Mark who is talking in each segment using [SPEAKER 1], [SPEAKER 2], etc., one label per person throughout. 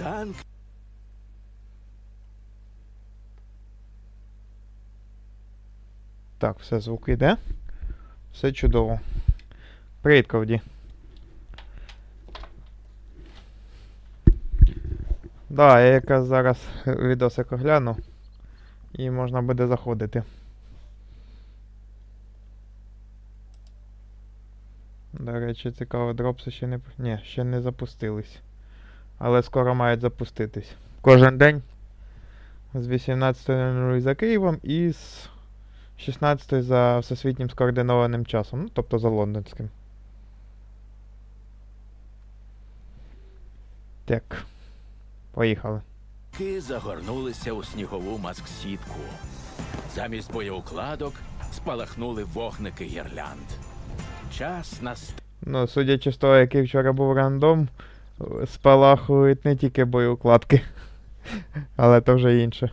[SPEAKER 1] танк
[SPEAKER 2] Так, все, звук йде. Все чудово. Привіт, Ковді. Да, я якраз зараз відосик огляну. І можна буде заходити. До речі, цікаво, дропси ще не. Ні, ще не запустились. Але скоро мають запуститись. Кожен день з 18.00 за Києвом і з 16 за всесвітнім скоординованим часом, ну, тобто за лондонським. Так. Поїхали.
[SPEAKER 1] ки загорнулися у снігову маск-сітку. Замість боєукладок спалахнули вогники гірлянд. Час настав.
[SPEAKER 2] Ну, судячи з того, який вчора був рандом, спалахують не тільки боєукладки, але то вже інше.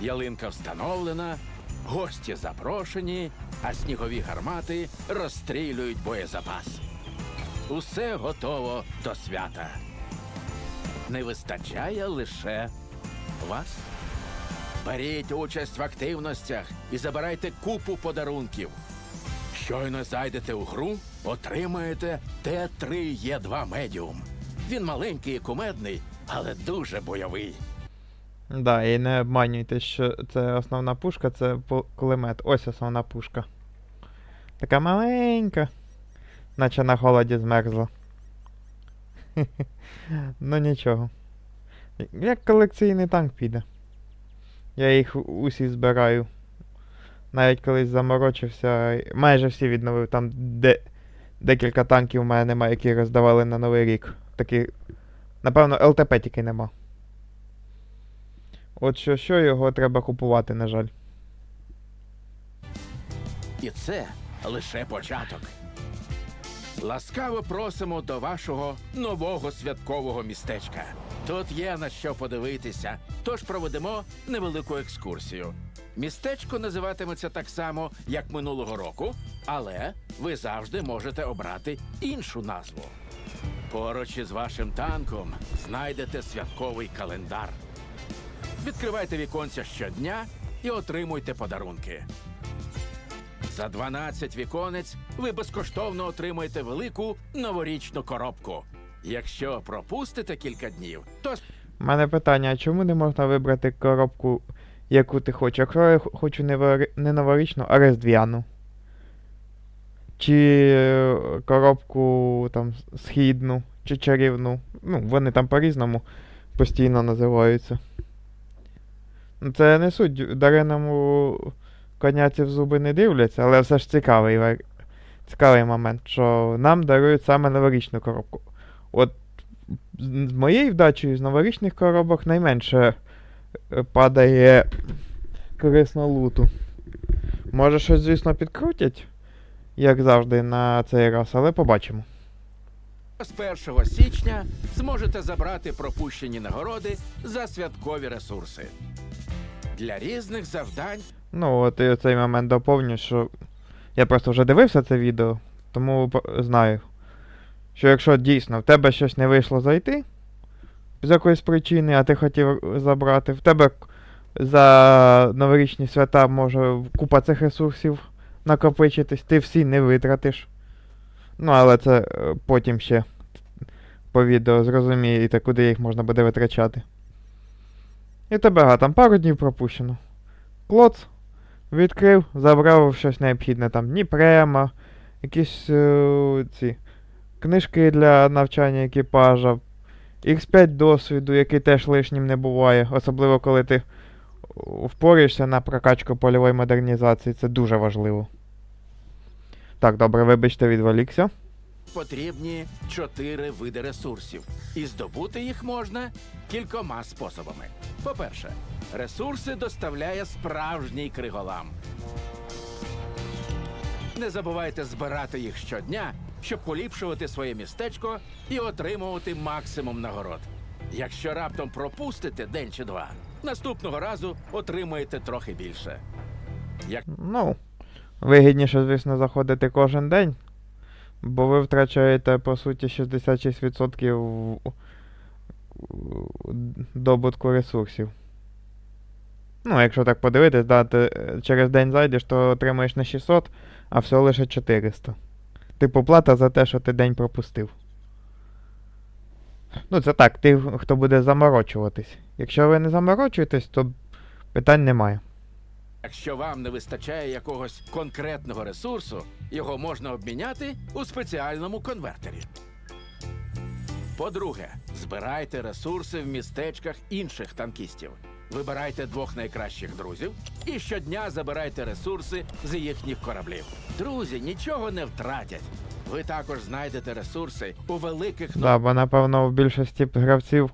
[SPEAKER 1] Ялинка встановлена, гості запрошені, а снігові гармати розстрілюють боєзапас. Усе готово до свята. Не вистачає лише вас. Беріть участь в активностях і забирайте купу подарунків. Щойно зайдете у гру, отримаєте Т3Е2 медіум. Він маленький і кумедний, але дуже бойовий.
[SPEAKER 2] Да, і не обманюйте, що це основна пушка, це кулемет. Ось основна пушка. Така маленька. Наче на холоді змерзла. ну нічого. Як колекційний танк піде. Я їх усі збираю. Навіть колись заморочився. Майже всі відновив. Там де... декілька танків у мене немає, які роздавали на Новий рік. Такі. Напевно, ЛТП тільки нема. От що що його треба купувати, на жаль.
[SPEAKER 1] І це лише початок. Ласкаво просимо до вашого нового святкового містечка. Тут є на що подивитися, тож проведемо невелику екскурсію. Містечко називатиметься так само, як минулого року, але ви завжди можете обрати іншу назву. Поруч із вашим танком знайдете святковий календар. Відкривайте віконця щодня і отримуйте подарунки. За 12 віконець ви безкоштовно отримаєте велику новорічну коробку. Якщо пропустите кілька днів, то
[SPEAKER 2] У мене питання, а чому не можна вибрати коробку, яку ти хочеш? Якщо я хочу не, новорічну, а різдвяну. Чи е, коробку там східну, чи чарівну. Ну, вони там по-різному постійно називаються. Ну, це не суть, в дариному коняці в зуби не дивляться, але все ж цікавий, цікавий момент, що нам дарують саме новорічну коробку. От з моєю вдачею з новорічних коробок найменше падає корисно луту. Може щось, звісно, підкрутять, як завжди, на цей раз, але побачимо.
[SPEAKER 1] з 1 січня зможете забрати пропущені нагороди за святкові ресурси. Для різних завдань
[SPEAKER 2] Ну, от і цей момент доповню, що я просто вже дивився це відео, тому знаю, що якщо дійсно в тебе щось не вийшло зайти з якоїсь причини, а ти хотів забрати, в тебе за новорічні свята може купа цих ресурсів накопичитись, ти всі не витратиш. Ну, але це е, потім ще по відео зрозумієте, куди їх можна буде витрачати. І тебе га, там пару днів пропущено. Клоц, відкрив, забрав щось необхідне там, Дніпрема, якісь е, ці книжки для навчання екіпажа, X5 досвіду, який теж лишнім не буває, особливо коли ти впоришся на прокачку польової модернізації, це дуже важливо. Так, добре, вибачте, відволікся.
[SPEAKER 1] потрібні чотири види ресурсів, і здобути їх можна кількома способами. По-перше, ресурси доставляє справжній криголам. Не забувайте збирати їх щодня, щоб поліпшувати своє містечко і отримувати максимум нагород. Якщо раптом пропустите день чи два, наступного разу отримаєте трохи більше. Як
[SPEAKER 2] Ну, вигідніше, звісно, заходити кожен день, бо ви втрачаєте, по суті, 66% в- добутку ресурсів. Ну, якщо так подивитись, да, ти е, через день зайдеш, то отримаєш не 600, а всього лише 400. Типу плата за те, що ти день пропустив. Ну, це так, ти, хто буде заморочуватись. Якщо ви не заморочуєтесь, то питань немає.
[SPEAKER 1] Якщо вам не вистачає якогось конкретного ресурсу, його можна обміняти у спеціальному конвертері. По-друге, збирайте ресурси в містечках інших танкістів. Вибирайте двох найкращих друзів і щодня забирайте ресурси з їхніх кораблів. Друзі нічого не втратять. Ви також знайдете ресурси у великих
[SPEAKER 2] Да, бо напевно в більшості гравців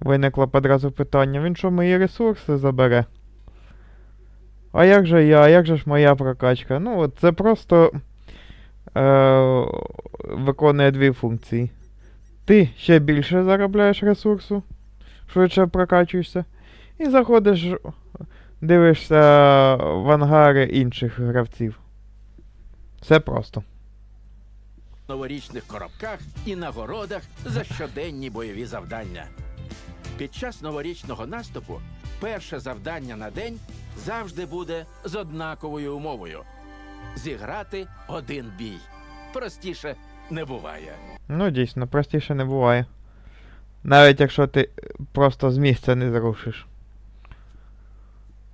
[SPEAKER 2] виникло одразу питання, він що мої ресурси забере? А як же я, а як же ж моя прокачка? Ну, от це просто е- виконує дві функції. Ти ще більше заробляєш ресурсу, швидше прокачуєшся, і заходиш, дивишся в ангари інших гравців. Все просто.
[SPEAKER 1] новорічних коробках і нагородах за щоденні бойові завдання. Під час новорічного наступу перше завдання на день завжди буде з однаковою умовою зіграти один бій. Простіше не буває.
[SPEAKER 2] Ну, дійсно, простіше не буває. Навіть якщо ти просто з місця не зрушиш.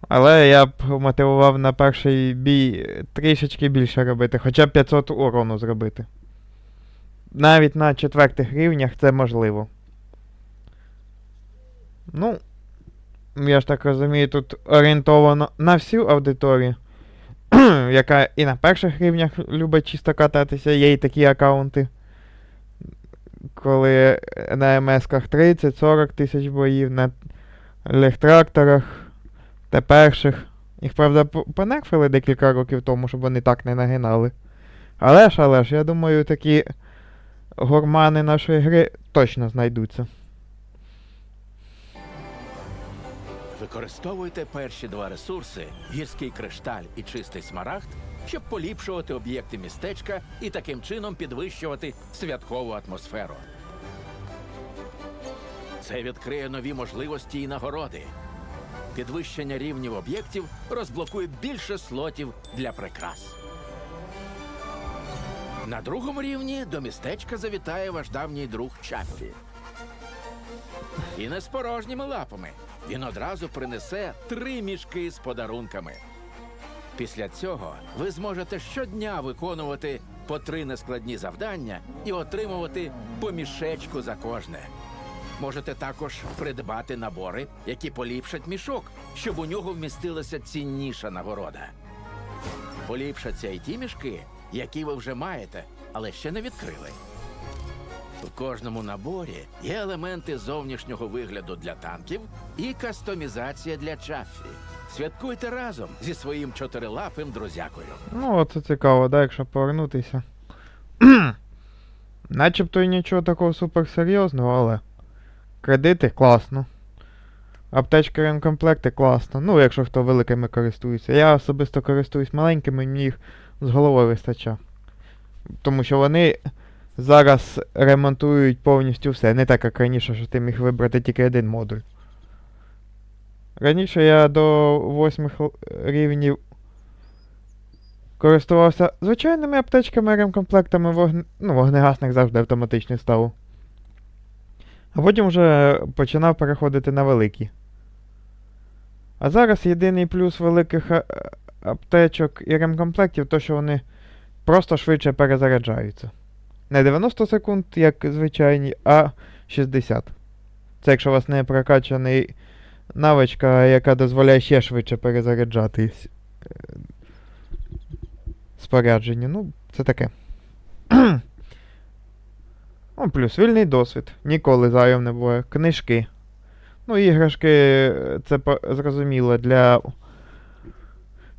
[SPEAKER 2] Але я б мотивував на перший бій трішечки більше робити, хоча б 500 урону зробити. Навіть на четвертих рівнях це можливо. Ну, я ж так розумію, тут орієнтовано на всю аудиторію, яка і на перших рівнях любить чисто кататися, є і такі аккаунти коли на МС-ках 30-40 тисяч боїв, на легтракторах та перших. Їх, правда, понерфили декілька років тому, щоб вони так не нагинали. Але ж, але ж, я думаю, такі гурмани нашої гри точно знайдуться.
[SPEAKER 1] Використовуйте перші два ресурси гірський кришталь і чистий смарагд, щоб поліпшувати об'єкти містечка і таким чином підвищувати святкову атмосферу. Це відкриє нові можливості і нагороди. Підвищення рівнів об'єктів розблокує більше слотів для прикрас. На другому рівні до містечка завітає ваш давній друг Чаппі. І не з порожніми лапами. Він одразу принесе три мішки з подарунками. Після цього ви зможете щодня виконувати по три нескладні завдання і отримувати по мішечку за кожне. Можете також придбати набори, які поліпшать мішок, щоб у нього вмістилася цінніша нагорода. Поліпшаться і ті мішки, які ви вже маєте, але ще не відкрили. У кожному наборі є елементи зовнішнього вигляду для танків і кастомізація для Чаффі. Святкуйте разом зі своїм чотирилапим друзякою.
[SPEAKER 2] Ну, оце цікаво, да, якщо повернутися. Начебто і нічого такого суперсерйозного, але. Кредити класно. Аптечки ремкомплекти класно. Ну, якщо хто великими користується. Я особисто користуюсь маленькими, мені їх з головою вистачає. Тому що вони зараз ремонтують повністю все. Не так, як раніше, що ти міг вибрати тільки один модуль. Раніше я до восьмих рівнів користувався звичайними аптечками, ремкомплектами, вогн... ну, вогнегасник завжди автоматично ставив. А потім вже починав переходити на великі. А зараз єдиний плюс великих а- аптечок і ремкомплектів, то що вони просто швидше перезаряджаються. Не 90 секунд, як звичайні, а 60. Це якщо у вас не прокачаний навичка, яка дозволяє ще швидше перезаряджатись е, спорядження. Ну, це таке. Ну, плюс вільний досвід. Ніколи зайвим не буває. Книжки. Ну, іграшки, е, це зрозуміло для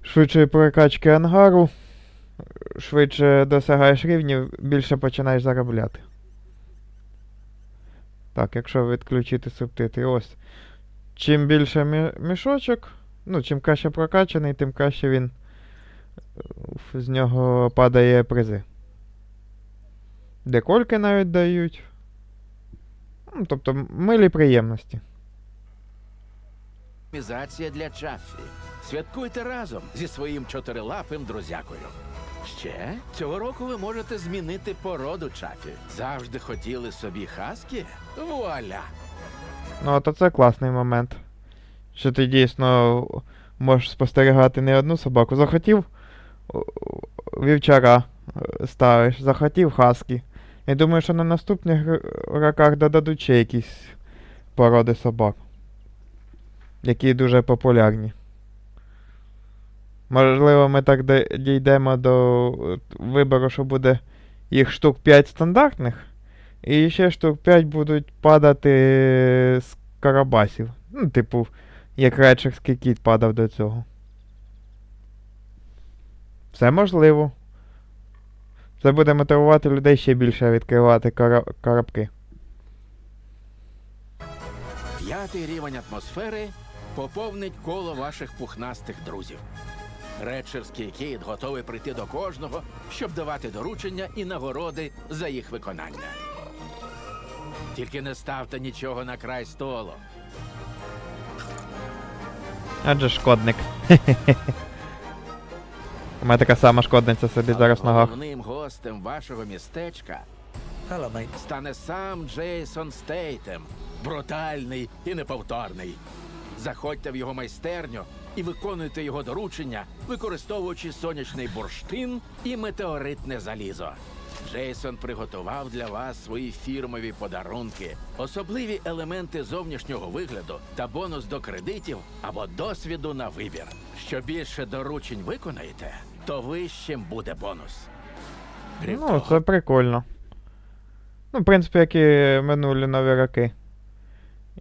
[SPEAKER 2] швидшої прокачки ангару. Швидше досягаєш рівнів, більше починаєш заробляти. Так, якщо відключити субтитри, ось. Чим більше мі- мішочок, ну, чим краще прокачаний, тим краще він е, з нього падає призи. Декольки навіть дають. Ну, тобто милі приємності.
[SPEAKER 1] Мізація для Чаффі. Святкуйте разом зі своїм чотирилапим друзякою. Ще цього року ви можете змінити породу Чаффі. Завжди хотіли собі хаскі? Вуаля!
[SPEAKER 2] Ну, от це класний момент. Що ти дійсно можеш спостерігати не одну собаку. Захотів вівчара е, ставиш, захотів хаскі. Я думаю, що на наступних роках додадуть ще якісь породи собак. Які дуже популярні. Можливо, ми так дійдемо до вибору, що буде їх штук 5 стандартних. І ще штук 5 будуть падати з карабасів. Ну, типу, як речерський кіт падав до цього. Все можливо. Це буде мотивувати людей ще більше відкривати коробки.
[SPEAKER 1] П'ятий рівень атмосфери поповнить коло ваших пухнастих друзів. Редшерський кіт готовий прийти до кожного, щоб давати доручення і нагороди за їх виконання. Тільки не ставте нічого на край столу.
[SPEAKER 2] Адже шкодник. У мене така сама шкодниця сидить зараз в ногах.
[SPEAKER 1] Головним гостем вашого містечка
[SPEAKER 3] Hello, mate.
[SPEAKER 1] стане сам Джейсон Стейтем, брутальний і неповторний. Заходьте в його майстерню і виконуйте його доручення, використовуючи сонячний бурштин і метеоритне залізо. Джейсон приготував для вас свої фірмові подарунки, особливі елементи зовнішнього вигляду та бонус до кредитів або досвіду на вибір. Що більше доручень виконаєте, то вищим буде бонус. Крім
[SPEAKER 2] Ну,
[SPEAKER 1] того,
[SPEAKER 2] це прикольно. Ну, в принципі, як і минулі нові роки.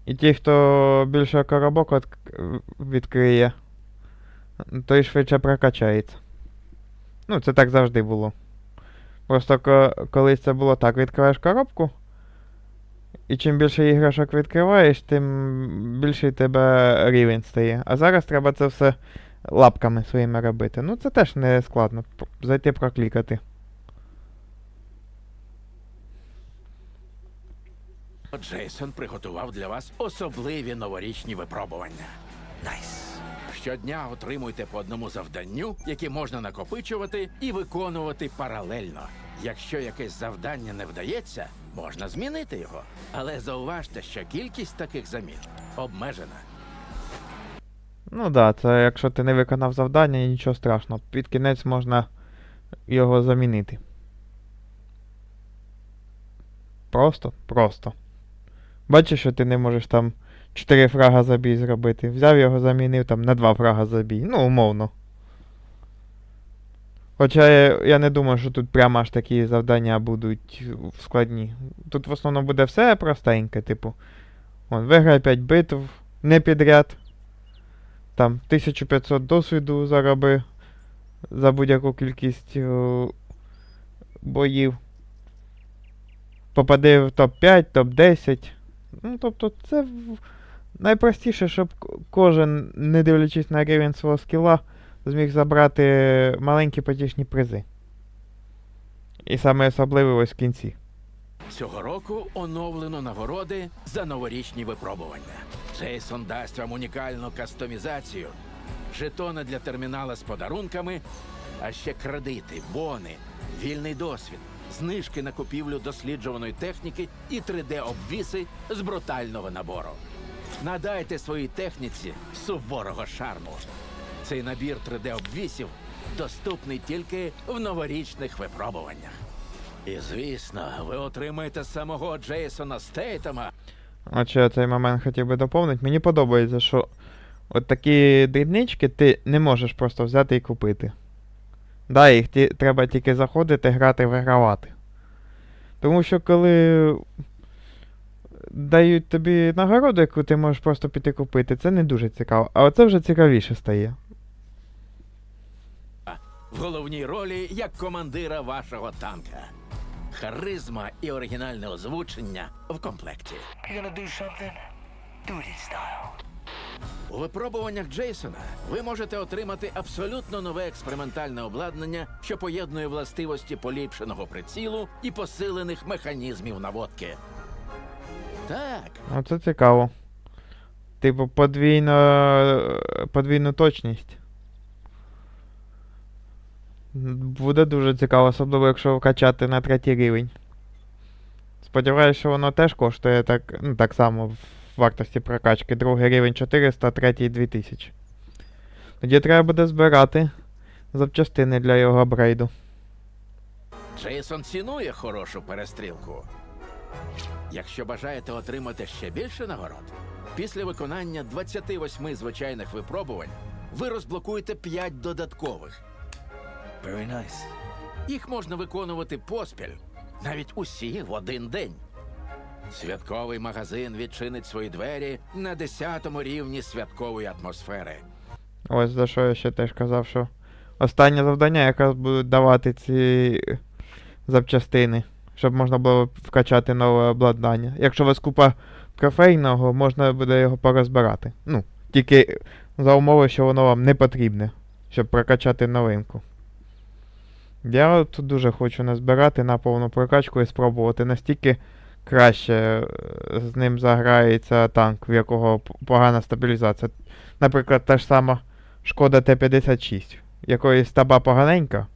[SPEAKER 2] І ті, хто більше коробок от- відкриє, той швидше прокачається. Ну, це так завжди було. Просто ко- колись це було так, відкриваєш коробку. І чим більше іграшок відкриваєш, тим більший тебе рівень стає. А зараз треба це все лапками своїми робити. Ну, це теж не складно. Зайти проклікати.
[SPEAKER 1] Джейсон приготував для вас особливі новорічні випробування.
[SPEAKER 3] Nice.
[SPEAKER 1] Щодня отримуйте по одному завданню, які можна накопичувати і виконувати паралельно. Якщо якесь завдання не вдається, можна змінити його. Але зауважте, що кількість таких замін обмежена.
[SPEAKER 2] Ну так, да, це якщо ти не виконав завдання, нічого страшного. Під кінець можна його замінити. Просто, просто. Бачиш, що ти не можеш там 4 фрага забій зробити. Взяв його, замінив там на 2 фрага забій. Ну, умовно. Хоча я, я не думаю, що тут прямо аж такі завдання будуть складні. Тут в основному буде все простеньке, типу. Вон, виграй 5 битв, не підряд. Там 1500 досвіду зароби за будь-яку кількість о, боїв. Попади в топ-5, топ-10. Ну, тобто, це найпростіше, щоб кожен, не дивлячись на рівень свого скіла, зміг забрати маленькі потішні призи. І саме особливе ось в кінці.
[SPEAKER 1] Цього року оновлено нагороди за новорічні випробування. Джейсон дасть вам унікальну кастомізацію, жетони для термінала з подарунками, а ще кредити, бони, вільний досвід, знижки на купівлю досліджуваної техніки і 3D-обвіси з брутального набору. Надайте своїй техніці суворого шарму. Цей набір 3D-обвісів доступний тільки в новорічних випробуваннях. І звісно, ви отримаєте самого Джейсона Стейтема.
[SPEAKER 2] От що я цей момент хотів би доповнити. Мені подобається, що от такі дрібнички ти не можеш просто взяти і купити. Да, їх ті, треба тільки заходити, грати, вигравати. Тому що коли дають тобі нагороду, яку ти можеш просто піти купити, це не дуже цікаво. А оце вже цікавіше стає.
[SPEAKER 1] в головній ролі як командира вашого танка. Харизма і оригінальне озвучення в комплекті.
[SPEAKER 3] You gonna do something? Do style.
[SPEAKER 1] У випробуваннях Джейсона ви можете отримати абсолютно нове експериментальне обладнання, що поєднує властивості поліпшеного прицілу і посилених механізмів наводки. Так,
[SPEAKER 2] Ну, це цікаво. Типу, подвійно, подвійну точність. Буде дуже цікаво, особливо якщо вкачати на третій рівень. Сподіваюсь, що воно теж коштує так, ну, так само в вартості прокачки. Другий рівень 400, третій 2000. Тоді треба буде збирати запчастини для його апгрейду.
[SPEAKER 1] Джейсон цінує хорошу перестрілку. Якщо бажаєте отримати ще більше нагород, після виконання 28 звичайних випробувань ви розблокуєте 5 додаткових.
[SPEAKER 3] Very nice.
[SPEAKER 1] Їх можна виконувати поспіль, навіть усі в один день. Святковий магазин відчинить свої двері на 10 рівні святкової атмосфери.
[SPEAKER 2] Ось за що я ще теж казав, що останнє завдання якраз будуть давати ці запчастини, щоб можна було вкачати нове обладнання. Якщо у вас купа трофейного, можна буде його порозбирати. Ну, тільки за умови, що воно вам не потрібне, щоб прокачати новинку. Я тут дуже хочу назбирати на повну прокачку і спробувати настільки краще е, з ним заграється танк, в якого погана стабілізація. Наприклад, та ж сама Шкода Т-56, якої стаба поганенька,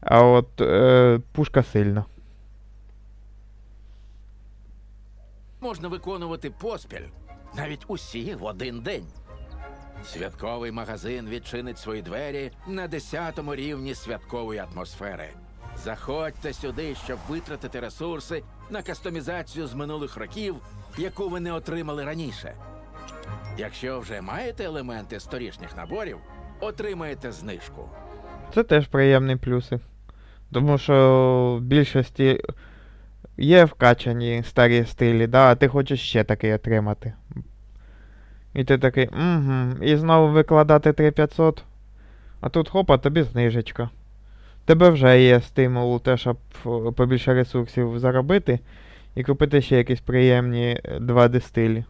[SPEAKER 2] а от е, пушка сильна.
[SPEAKER 1] Можна виконувати поспіль, навіть усі в один день. Святковий магазин відчинить свої двері на 10 рівні святкової атмосфери. Заходьте сюди, щоб витратити ресурси на кастомізацію з минулих років, яку ви не отримали раніше. Якщо вже маєте елементи з торішніх наборів, отримаєте знижку.
[SPEAKER 2] Це теж приємні плюси. Тому що в більшості є вкачані старі стилі, да, а ти хочеш ще такий отримати. І ти такий, угу, і знову викладати 3500. А тут хопа, тобі знижечка. Тебе вже є стимул, те, щоб е, побільше ресурсів заробити і купити ще якісь приємні е, 2D стилі.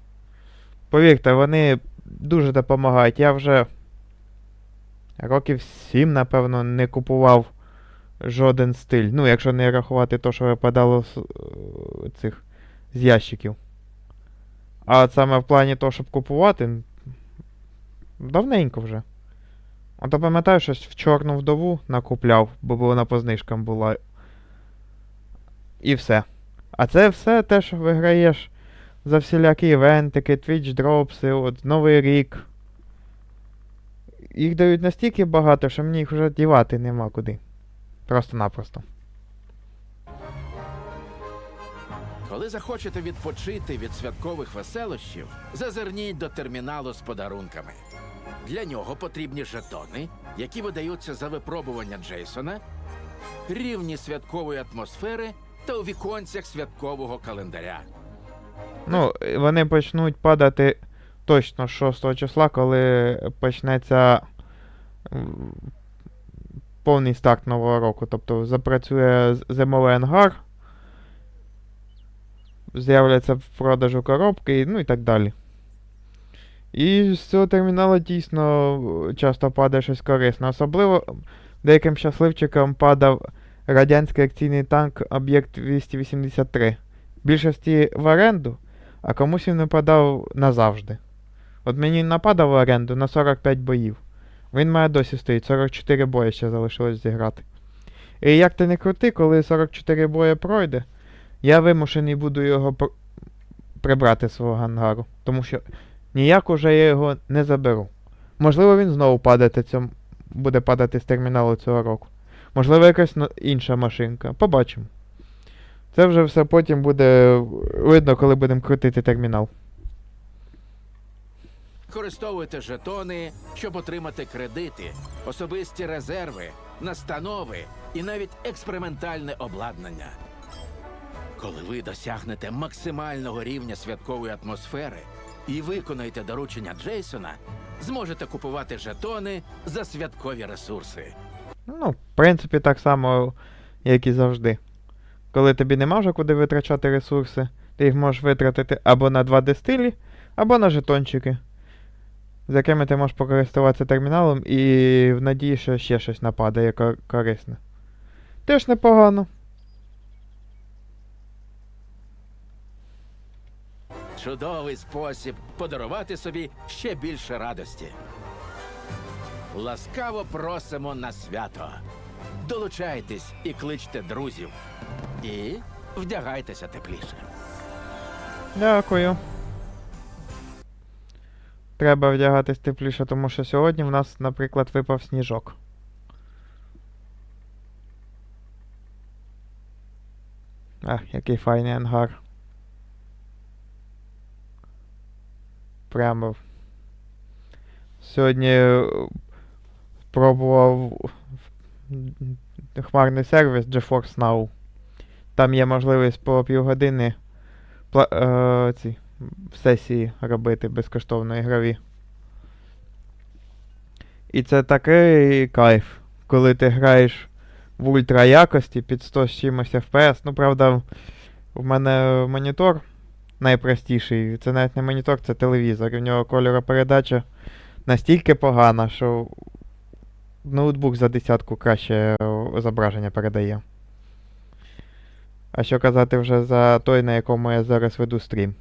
[SPEAKER 2] Повірте, вони дуже допомагають. Я вже років 7, напевно, не купував жоден стиль. Ну, якщо не рахувати то, що випадало з е, цих з ящиків. А от саме в плані того, щоб купувати, давненько вже. А то пам'ятаю, щось в чорну вдову накупляв, бо вона по знижкам була. І все. А це все те, що виграєш за всілякі івентики, твіч дропси, от Новий рік. Їх дають настільки багато, що мені їх вже дівати нема куди. Просто-напросто.
[SPEAKER 1] Коли захочете відпочити від святкових веселощів, зазирніть до терміналу з подарунками. Для нього потрібні жетони, які видаються за випробування Джейсона, рівні святкової атмосфери та у віконцях святкового календаря.
[SPEAKER 2] Ну, вони почнуть падати точно 6 числа, коли почнеться повний старт нового року. Тобто запрацює зимовий ангар, з'являться в продажу коробки, ну і так далі. І з цього терміналу дійсно е, часто падає щось корисне. Особливо деяким щасливчикам падав радянський акційний танк Об'єкт 283. Більшості в оренду, а комусь він нападав назавжди. От мені нападав в оренду на 45 боїв. Він має досі стоїть, 44 бої ще залишилось зіграти. І як ти не крути, коли 44 бої пройде, я вимушений буду його пр- прибрати з свого ангару. Тому що ніяк уже я його не заберу. Можливо, він знову падати цьому, буде падати з терміналу цього року. Можливо, якась інша машинка. Побачимо. Це вже все потім буде видно, коли будемо крутити термінал.
[SPEAKER 1] Використовуйте жетони, щоб отримати кредити, особисті резерви, настанови і навіть експериментальне обладнання. Коли ви досягнете максимального рівня святкової атмосфери і виконаєте доручення Джейсона, зможете купувати жетони за святкові ресурси.
[SPEAKER 2] Ну, в принципі, так само, як і завжди. Коли тобі нема вже куди витрачати ресурси, ти їх можеш витратити або на 2D стилі, або на жетончики, з якими ти можеш покористуватися терміналом і в надії, що ще щось нападає кор- корисне. Теж непогано.
[SPEAKER 1] Чудовий спосіб подарувати собі ще більше радості. Ласкаво просимо на свято. Долучайтесь і кличте друзів. І вдягайтеся тепліше.
[SPEAKER 2] Дякую. Треба вдягатись тепліше, тому що сьогодні в нас, наприклад, випав сніжок. Ах, який файний ангар. Прямо. Сьогодні е, пробував хмарний сервіс GeForce Now. Там є можливість по півгодини е, ці сесії робити безкоштовно ігрові. І це такий кайф, коли ти граєш в ультра якості під 100 з чимось FPS. Ну, правда, в мене монітор найпростіший. Це навіть не монітор, це телевізор. В нього кольоропередача настільки погана, що ноутбук за десятку краще е, зображення передає. А що казати вже за той, на якому я зараз веду стрім.